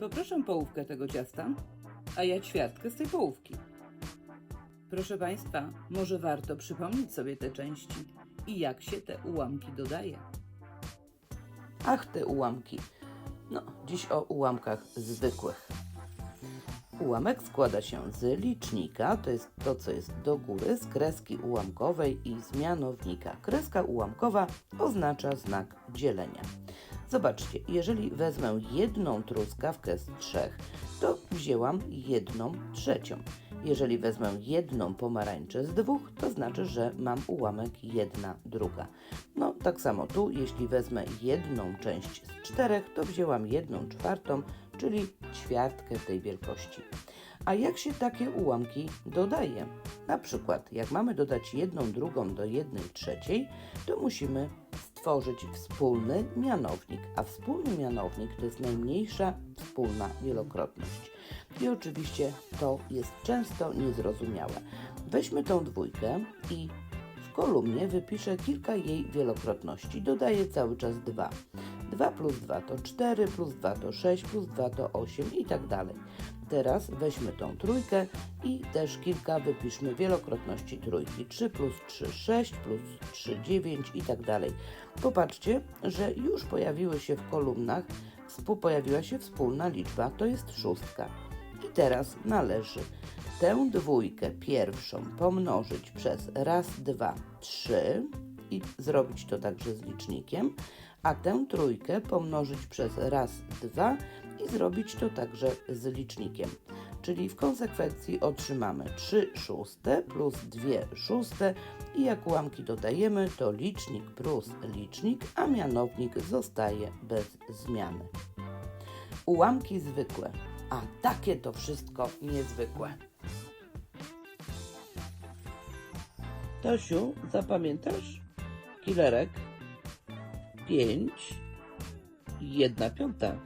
Poproszę połówkę tego ciasta, a ja ćwiartkę z tej połówki. Proszę Państwa, może warto przypomnieć sobie te części i jak się te ułamki dodaje. Ach, te ułamki. No, dziś o ułamkach zwykłych. Ułamek składa się z licznika, to jest to, co jest do góry, z kreski ułamkowej i z mianownika. Kreska ułamkowa oznacza znak dzielenia. Zobaczcie, jeżeli wezmę jedną truskawkę z trzech, to wzięłam jedną trzecią. Jeżeli wezmę jedną pomarańczę z dwóch, to znaczy, że mam ułamek jedna druga. No, tak samo tu, jeśli wezmę jedną część z czterech, to wzięłam jedną czwartą, czyli ćwiartkę tej wielkości. A jak się takie ułamki dodaje? Na przykład, jak mamy dodać jedną drugą do jednej trzeciej, to musimy stworzyć wspólny mianownik, a wspólny mianownik to jest najmniejsza wspólna wielokrotność. I oczywiście to jest często niezrozumiałe. Weźmy tą dwójkę i w kolumnie wypiszę kilka jej wielokrotności. Dodaję cały czas 2. 2 plus 2 to 4, plus 2 to 6, plus 2 to 8 i tak dalej. Teraz weźmy tą trójkę i też kilka wypiszmy wielokrotności trójki. 3 plus 3, 6, plus 3, 9 i tak dalej. Popatrzcie, że już pojawiły się w kolumnach, pojawiła się wspólna liczba, to jest szóstka. I teraz należy tę dwójkę pierwszą pomnożyć przez raz, dwa, trzy i zrobić to także z licznikiem, a tę trójkę pomnożyć przez raz, dwa i zrobić to także z licznikiem. Czyli w konsekwencji otrzymamy 3 szóste plus 2 szóste i jak ułamki dodajemy, to licznik plus licznik, a mianownik zostaje bez zmiany. Ułamki zwykłe, a takie to wszystko niezwykłe. Tosiu, zapamiętasz? Kilerek 5 i 1 piąta.